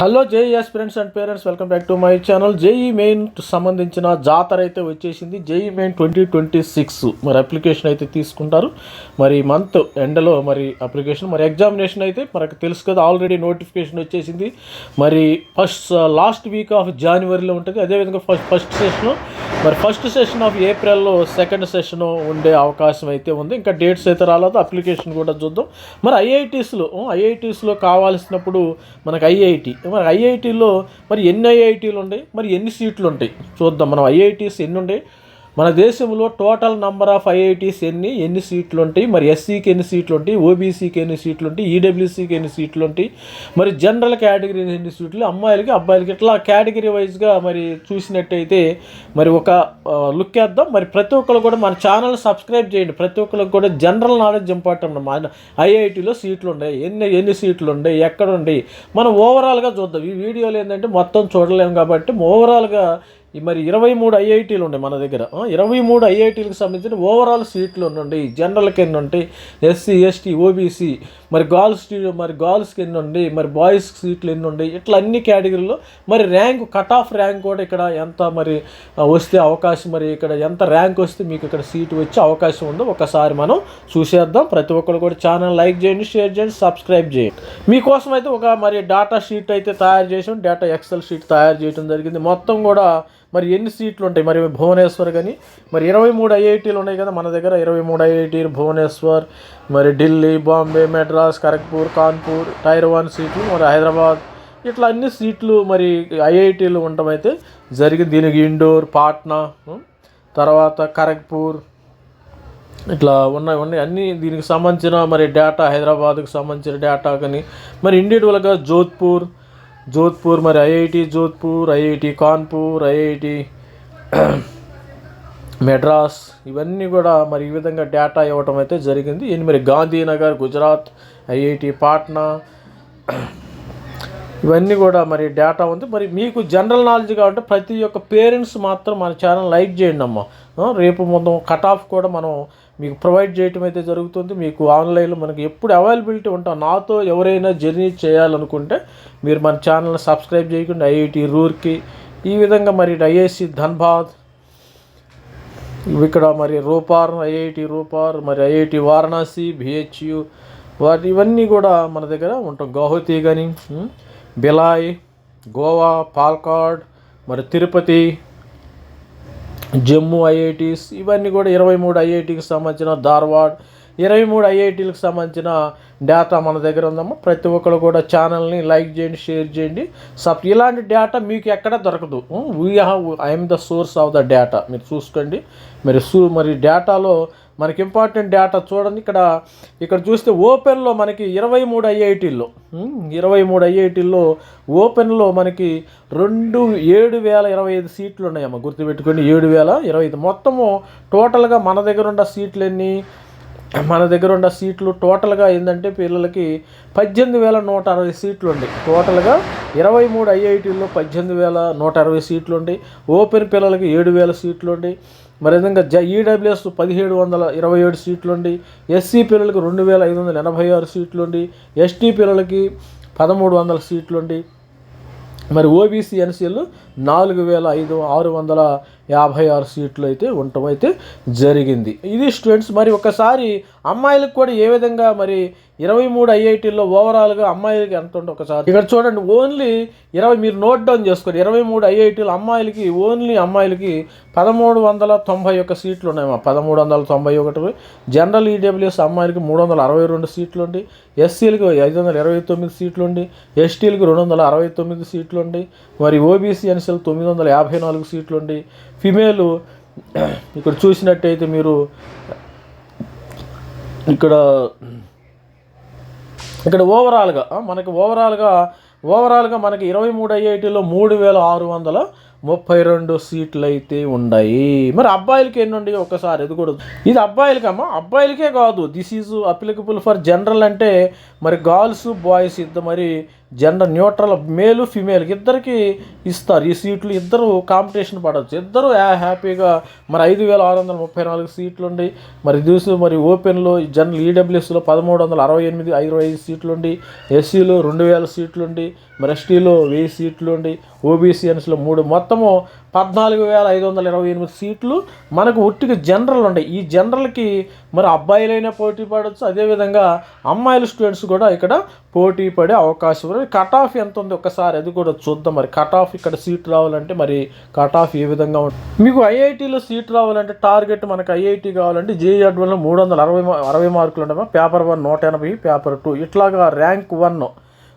Hello JE friends and parents welcome back to my channel. JE main సంబంధించిన జాతర అయితే వచ్చేసింది. JE main twenty twenty six మరి application అయితే తీసుకుంటారు. మరి మంత్ ఎండలో మరి అప్లికేషన్ మరి ఎగ్జామినేషన్ అయితే మనకు తెలుసు కదా ఆల్రెడీ నోటిఫికేషన్ వచ్చేసింది. మరి ఫస్ట్ లాస్ట్ వీక్ ఆఫ్ జనవరిలో ఉంటుంది. అదేవిధంగా ఫస్ట్ ఫస్ట్ సెషన్ మరి ఫస్ట్ సెషన్ ఆఫ్ ఏప్రిల్లో సెకండ్ సెషన్ ఉండే అవకాశం అయితే ఉంది. ఇంకా డేట్స్ అయితే రాలేదు. అప్లికేషన్ కూడా చూద్దాం. మరి ఐఐటీస్లో ఐఐటీస్లో కావాల్సినప్పుడు మనకు ఐఐటి మరి ఐఐటీలో మరి ఎన్ని ఐఐటీలు ఉన్నాయి? మరి ఎన్ని సీట్లు ఉంటాయి? చూద్దాం. మనం ఐఐటీస్ ఎన్ని ఉన్నాయి మన దేశంలో టోటల్ నంబర్ ఆఫ్ ఐఐటీస్ ఎన్ని ఎన్ని సీట్లు ఉంటాయి? మరి ఎస్సీకి ఎన్ని సీట్లు ఉంటాయి? ఓబీసీకి ఎన్ని సీట్లు ఉంటాయి? ఈడబ్ల్యూసీకి ఎన్ని సీట్లు ఉంటాయి? మరి జనరల్ కేటగిరీ ఎన్ని సీట్లు అమ్మాయిలకి అబ్బాయిలకి ఇట్లా కేటగిరీ వైజ్గా మరి చూసినట్టయితే మరి ఒక లుక్ వేద్దాం. మరి ప్రతి ఒక్కరు కూడా మన ఛానల్ సబ్స్క్రైబ్ చేయండి. ప్రతి ఒక్కరికి కూడా జనరల్ నాలెడ్జ్ ఇంపార్టెంట్ మన ఐఐటీలో సీట్లు ఉన్నాయి. ఎన్ని ఎన్ని సీట్లు ఉన్నాయి? ఎక్కడ ఉన్నాయి? మనం ఓవరాల్గా చూద్దాం. ఈ వీడియోలు ఏంటంటే మొత్తం చూడలేము కాబట్టి ఓవరాల్గా మరి ఇరవై మూడు ఐఐటీలు ఉన్నాయి మన దగ్గర. ఇరవై మూడు ఐఐటీలకు సంబంధించిన ఓవరాల్ సీట్లు ఉన్నాయి. జనరల్కి ఎన్ని ఉంటాయి? ఎస్సీ ఎస్టీ ఓబీసీ మరి గర్ల్స్ మరి గర్ల్స్కి ఎన్ని ఉన్నాయి? మరి బాయ్స్ సీట్లు ఎన్ని ఉన్నాయి? ఇట్లా అన్ని కేటగిరీలో మరి ర్యాంక్ కట్ ఆఫ్ ర్యాంక్ కూడా ఇక్కడ ఎంత మరి వస్తే అవకాశం మరి ఇక్కడ ఎంత ర్యాంక్ వస్తే మీకు ఇక్కడ సీటు వచ్చే అవకాశం ఉందో ఒకసారి మనం చూసేద్దాం. ప్రతి ఒక్కరు కూడా ఛానల్ లైక్ చేయండి షేర్ చేయండి సబ్స్క్రైబ్ చేయండి. మీకోసం అయితే ఒక మరి డాటా షీట్ అయితే తయారు చేసాం. డేటా ఎక్సెల్ షీట్ తయారు చేయడం జరిగింది. మొత్తం కూడా మరి ఎన్ని సీట్లు ఉంటాయి మరి భువనేశ్వర్ కానీ మరి ఇరవై మూడు ఐఐటీలు ఉన్నాయి కదా మన దగ్గర ఇరవై మూడు ఐఐటీలు భువనేశ్వర్ మరి ఢిల్లీ బాంబే మెడ్రాస్ ఖరగ్పూర్ కాన్పూర్ టైర్ వన్ సీట్లు మరి హైదరాబాద్ ఇట్లా అన్ని సీట్లు మరి ఐఐటీలు ఉండటం అయితే జరిగింది. దీనికి ఇండోర్ పాట్నా తర్వాత ఖరగ్పూర్ ఇట్లా ఉన్నాయి ఉన్నాయి. అన్ని దీనికి సంబంధించిన మరి డేటా హైదరాబాద్కి సంబంధించిన డేటా కానీ మరి ఇండివిజువల్గా జోధ్పూర్ జోధ్పూర్ మరి IIT Jodhpur IIT Kanpur IIT Madras ఇవన్నీ కూడా మరి ఈ విధంగా డేటా ఇవ్వటం అయితే జరిగింది. ఇది మరి గాంధీనగర్ గుజరాత్ ఐఐటి పాట్నా ఇవన్నీ కూడా మరి డేటా ఉంది. మరి మీకు జనరల్ నాలెడ్జ్ కాబట్టి ప్రతి ఒక్క పేరెంట్స్ మాత్రం మన ఛానల్ లైక్ చేయండి అమ్మ. రేపు మొత్తం కట్ ఆఫ్ కూడా మనం మీకు ప్రొవైడ్ చేయటం అయితే జరుగుతుంది. మీకు ఆన్లైన్లో మనకి ఎప్పుడు అవైలబిలిటీ ఉంటాం నాతో ఎవరైనా జర్నీ చేయాలనుకుంటే మీరు మన ఛానల్ని సబ్స్క్రైబ్ చేయకుండా. ఐఐటి రూర్కి. ఈ విధంగా మరి ఐఐసి ధన్బాద్ ఇక్కడ మరి రూపార్ ఐఐటి రూపార్ మరి ఐఐటి వారణాసి బిహెచ్యు వాటి ఇవన్నీ కూడా మన దగ్గర ఉంటాం. గౌహతి కానీ ఉం, బిలాయ్ గోవా పాల్కాడ్ మరి తిరుపతి జమ్మూ ఐఐటీస్ ఇవన్నీ కూడా ఇరవై మూడు ఐఐటీకి సంబంధించిన ధార్వాడ్ ఇరవై మూడు ఐఐటీలకు సంబంధించిన డేటా మన దగ్గర ఉందమ్మా. ప్రతి ఒక్కరు కూడా ఛానల్ని లైక్ చేయండి షేర్ చేయండి. సబ్ ఇలాంటి డేటా మీకు ఎక్కడ దొరకదు. We have IM the source of the data మీరు చూసుకోండి. మరి సూ మరి డేటాలో మనకి ఇంపార్టెంట్ డేటా చూడండి. ఇక్కడ ఇక్కడ చూస్తే ఓపెన్లో మనకి ఇరవై మూడు ఐఐటీల్లో ఇరవై మూడు ఐఐటీల్లో ఓపెన్లో మనకి రెండు ఏడు వేల ఇరవై ఐదు సీట్లు ఉన్నాయమ్మా గుర్తుపెట్టుకోండి. ఏడు వేల ఇరవై ఐదు. మొత్తము టోటల్గా మన దగ్గర ఉన్న సీట్లు ఎన్ని మన దగ్గర ఉన్న సీట్లు టోటల్గా ఏంటంటే పిల్లలకి పద్దెనిమిది వేల నూట అరవై సీట్లు ఉండి. టోటల్గా ఇరవై మూడు ఐఐటీల్లో పద్దెనిమిది వేల నూట అరవై సీట్లు ఉండి. ఓపెన్ పిల్లలకి ఏడు వేల సీట్లు ఉండి. మరి విధంగా జ ఈడబ్ల్యూఎస్ పదిహేడు వందల ఇరవై ఏడు సీట్లు ఉండి ఎస్సీ పిల్లలకి రెండు వేల ఐదు వందల ఎనభై ఆరు సీట్లుండి ఎస్టీ పిల్లలకి పదమూడు వందల సీట్లు ఉండి మరి ఓబీసీ ఎన్సీలు నాలుగు వేల ఐదు ఆరు వందల యాభై ఆరు సీట్లు అయితే ఉండటం అయితే జరిగింది. ఇది స్టూడెంట్స్ మరి ఒకసారి అమ్మాయిలకు కూడా ఏ విధంగా మరి ఇరవై మూడు ఐఐటీల్లో ఓవరాల్గా అమ్మాయిలకి ఎంత ఉంటే ఒకసారి ఇక్కడ చూడండి ఓన్లీ ఇరవై మీరు నోట్ డౌన్ చేసుకోండి ఇరవై మూడు ఐఐటీలు అమ్మాయిలకి ఓన్లీ అమ్మాయిలకి పదమూడు వందల తొంభై ఒక్క సీట్లు ఉన్నాయమ్మా పదమూడు వందల తొంభై ఒకటి. జనరల్ ఈడబ్ల్యూఎస్ అమ్మాయిలకి మూడు వందల అరవై రెండు సీట్లు ఉండి ఎస్సీలకి ఐదు వందల ఇరవై తొమ్మిది సీట్లు ఉండి ఎస్టీలకి రెండు వందల అరవై తొమ్మిది సీట్లు ఉండి మరి ఓబీసీ ఎన్సీలు తొమ్మిది వందల యాభై నాలుగు సీట్లు ఉండి ఫిమేల్ ఇక్కడ చూసినట్టయితే మీరు ఇక్కడ ఇక్కడ ఓవరాల్గా మనకి ఓవరాల్గా ఓవరాల్గా మనకి ఇరవై మూడు ఐఐటీలో మూడు వేల ఆరు వందల ముప్పై రెండు సీట్లు అయితే ఉన్నాయి. మరి అబ్బాయిలకి ఎన్ని ఉన్నాయి ఒకసారి ఇది కూడా ఇది అబ్బాయిలకమ్మా అబ్బాయిలకే కాదు. This is applicable for general అంటే మరి గర్ల్స్ బాయ్స్ ఇద్దరు మరి జెండర్ న్యూట్రల్ మేలు ఫిమేల్ ఇద్దరికి ఇస్తారు. ఈ సీట్లు ఇద్దరు కాంపిటీషన్ పడవచ్చు. ఇద్దరు హ్యాపీగా మరి ఐదు వేల ఆరు వందల ముప్పై నాలుగు సీట్లు ఉండి మరి చూసి మరి ఓపెన్లో జనరల్ ఈడబ్ల్యూఎస్లో పదమూడు వందల అరవై ఎనిమిది ఇరవై ఐదు సీట్లు ఉండి ఎస్సీలో రెండు వేల సీట్లు ఉండి మరి ఎస్టీలో వెయ్యి సీట్లు ఉండి ఓబీసీఎన్స్లో మూడు. మొత్తము పద్నాలుగు వేల ఐదు వందల ఇరవై ఎనిమిది సీట్లు మనకు ఒట్టిగా జనరల్ ఉంటాయి ఈ జనరల్కి మరి అబ్బాయిలైనా పోటీ పడవచ్చు అదేవిధంగా అమ్మాయిల స్టూడెంట్స్ కూడా ఇక్కడ పోటీ పడే అవకాశం ఉంది. కట్ ఆఫ్ ఎంత ఉంది ఒకసారి అది కూడా చూద్దాం. మరి కట్ ఆఫ్ ఇక్కడ సీట్ రావాలంటే మరి కట్ ఆఫ్ ఏ విధంగా ఉంటుంది మీకు ఐఐటీలో సీట్ రావాలంటే టార్గెట్ మనకు ఐఐటి కావాలంటే జేఈ అడ్వన్లో మూడు వందల అరవై మా- అరవై మార్కులు ఉంటాయి పేపర్ వన్ నూట ఎనభై పేపర్ టూ ఇట్లాగా ర్యాంక్ వన్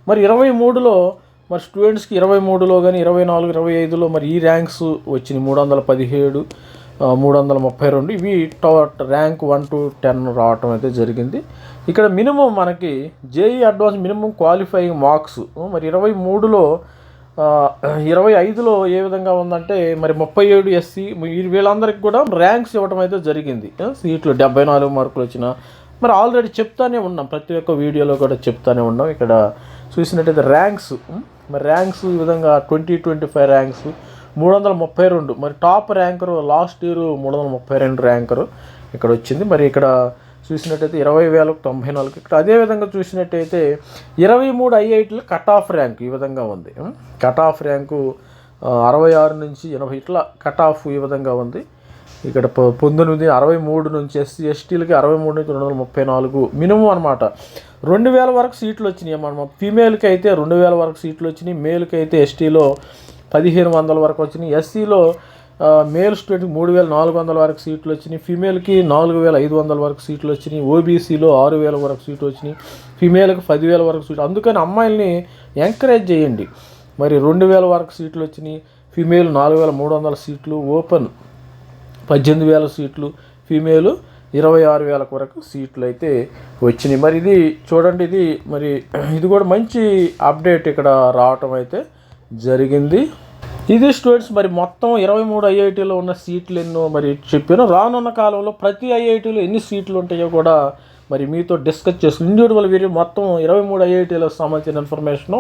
మరి ఇరవై మూడులో మరి స్టూడెంట్స్కి ఇరవై మూడులో కానీ ఇరవై నాలుగు ఇరవై ఐదులో మరి ఈ ర్యాంక్స్ వచ్చినాయి. మూడు వందల పదిహేడు మూడు వందల ముప్పై రెండు. ఇవి top rank one to ten రావటం అయితే జరిగింది. ఇక్కడ మినిమం మనకి JE advance minimum qualifying marks మరి ఇరవై మూడులో ఇరవై ఐదులో ఏ విధంగా ఉందంటే మరి ముప్పై ఏడు ఎస్సీ వీళ్ళందరికీ కూడా ర్యాంక్స్ ఇవ్వడం అయితే జరిగింది. సీట్లు డెబ్బై నాలుగు మార్కులు వచ్చిన మరి ఆల్రెడీ చెప్తానే ఉన్నాం. ప్రతి ఒక్క వీడియోలో కూడా చెప్తానే ఉన్నాం. ఇక్కడ చూసినట్టయితే ర్యాంక్స్ మరి ర్యాంక్స్ ఈ విధంగా ట్వంటీ ట్వంటీ ఫైవ్ ర్యాంక్స్ మూడు వందల ముప్పై రెండు. మరి టాప్ ర్యాంకరు లాస్ట్ ఇయర్ మూడు వందల ముప్పై రెండు ర్యాంకరు ఇక్కడ వచ్చింది. మరి ఇక్కడ చూసినట్టయితే ఇరవై వేలకు తొంభై నాలుగు. ఇక్కడ అదే విధంగా చూసినట్టయితే ఇరవై మూడు ఐఐటీలు కట్ ఆఫ్ ర్యాంక్ ఈ విధంగా ఉంది. కట్ ఆఫ్ ర్యాంకు అరవై ఆరు నుంచి ఎనభై ఇట్లా కట్ ఆఫ్ ఈ విధంగా ఉంది. ఇక్కడ పొ- పంతొమ్మిది అరవై మూడు నుంచి ఎస్సీ ఎస్టీలకి అరవై మూడు నుంచి రెండు వందల ముప్పై నాలుగు మినిమం అనమాట రెండు వేల వరకు సీట్లు వచ్చినాయి మనం ఫీమేల్కి అయితే రెండు వేల వరకు సీట్లు వచ్చినాయి మేల్కి అయితే ఎస్టీలో పదిహేను వందల వరకు వచ్చినాయి ఎస్సీలో మేల్ స్టూడెంట్కి మూడు వేల నాలుగు వందల వరకు సీట్లు వచ్చినాయి ఫీమేల్కి నాలుగు వేల ఐదు వందల వరకు సీట్లు వచ్చినాయి ఓబీసీలో ఆరు వేల వరకు సీట్లు వచ్చినాయి ఫీమేల్కి పదివేల వరకు సీట్లు. అందుకని అమ్మాయిల్ని ఎంకరేజ్ చేయండి. మరి రెండు వేల వరకు సీట్లు వచ్చినాయి ఫీమేల్ నాలుగు వేల మూడు వందల సీట్లు ఓపెన్. పద్దెనిమిది వేల సీట్లు ఫీమేల్ ఇరవై ఆరు వేల వరకు సీట్లు అయితే వచ్చినాయి. మరి ఇది చూడండి ఇది మరి ఇది కూడా మంచి అప్డేట్ ఇక్కడ రావటం అయితే జరిగింది. ఇది స్టూడెంట్స్ మరి మొత్తం ఇరవై మూడు ఐఐటీలో ఉన్న సీట్లు ఎన్నో మరి చెప్పాను రానున్న కాలంలో ప్రతి ఐఐటీలో ఎన్ని సీట్లు ఉంటాయో కూడా మరి మీతో డిస్కస్ చేసుకుని ఇండివిజువల్ వీడియో మొత్తం ఇరవై మూడు ఐఐటీలకు సంబంధించిన ఇన్ఫర్మేషన్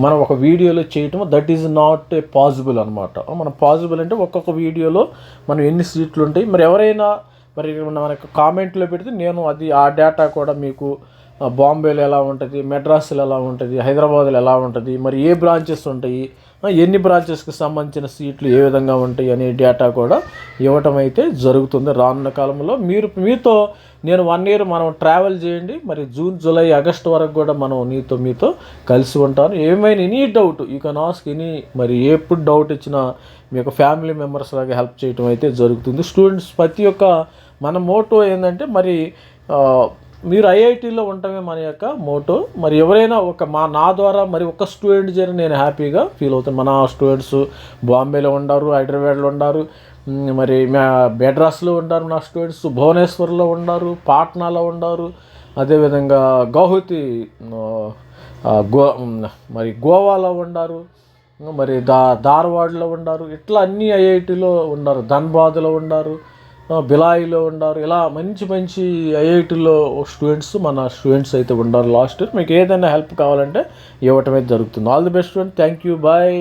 మనం ఒక వీడియోలో చేయటం that is not a possible అనమాట మనం పాసిబుల్ అంటే ఒక్కొక్క వీడియోలో మనం ఎన్ని సీట్లు ఉంటాయి మరి ఎవరైనా మరి మనకు కామెంట్లో పెడితే నేను అది ఆ డేటా కూడా మీకు బాంబేలో ఎలా ఉంటుంది మెడ్రాస్లో ఎలా ఉంటుంది హైదరాబాద్లో ఎలా ఉంటుంది మరి ఏ బ్రాంచెస్ ఉంటాయి ఎన్ని బ్రాంచెస్కి సంబంధించిన సీట్లు ఏ విధంగా ఉంటాయి అనే డేటా కూడా ఇవ్వటం అయితే జరుగుతుంది రానున్న కాలంలో. మీరు మీతో నేను వన్ ఇయర్ మనం ట్రావెల్ చేయండి మరి జూన్ జూలై ఆగస్ట్ వరకు కూడా మనం నీతో మీతో కలిసి ఉంటాను. ఏమైనా any doubt you can ask any మరి ఎప్పుడు డౌట్ ఇచ్చినా మీ యొక్క ఫ్యామిలీ మెంబర్స్ లాగా హెల్ప్ చేయటం అయితే జరుగుతుంది. స్టూడెంట్స్ ప్రతి ఒక్క మన మోటో ఏంటంటే మరి మీరు ఐఐటీలో ఉండటమే మన యొక్క మోటో. మరి ఎవరైనా ఒక మా నా ద్వారా మరి ఒక స్టూడెంట్ చేరి నేను హ్యాపీగా ఫీల్ అవుతాను. మన స్టూడెంట్స్ బాంబేలో ఉండారు హైదరాబాద్లో ఉన్నారు మరి మా మెడ్రాస్లో ఉన్నారు నా స్టూడెంట్స్ భువనేశ్వర్లో ఉన్నారు పాట్నాలో ఉండారు అదేవిధంగా గౌహతి గో మరి గోవాలో ఉండారు మరి దా ధార్వాడ్లో ఉండారు ఇట్లా అన్ని ఐఐటీలో ఉన్నారు ధన్బాద్లో ఉన్నారు ఉండారు బిలాయిలో ఉన్నారు. ఇలా మంచి మంచి ఐఐటీలో స్టూడెంట్స్ మన స్టూడెంట్స్ అయితే ఉన్నారు లాస్ట్ మీకు ఏదైనా హెల్ప్ కావాలంటే ఇవ్వటం అయితే జరుగుతుంది. All the best student thank you bye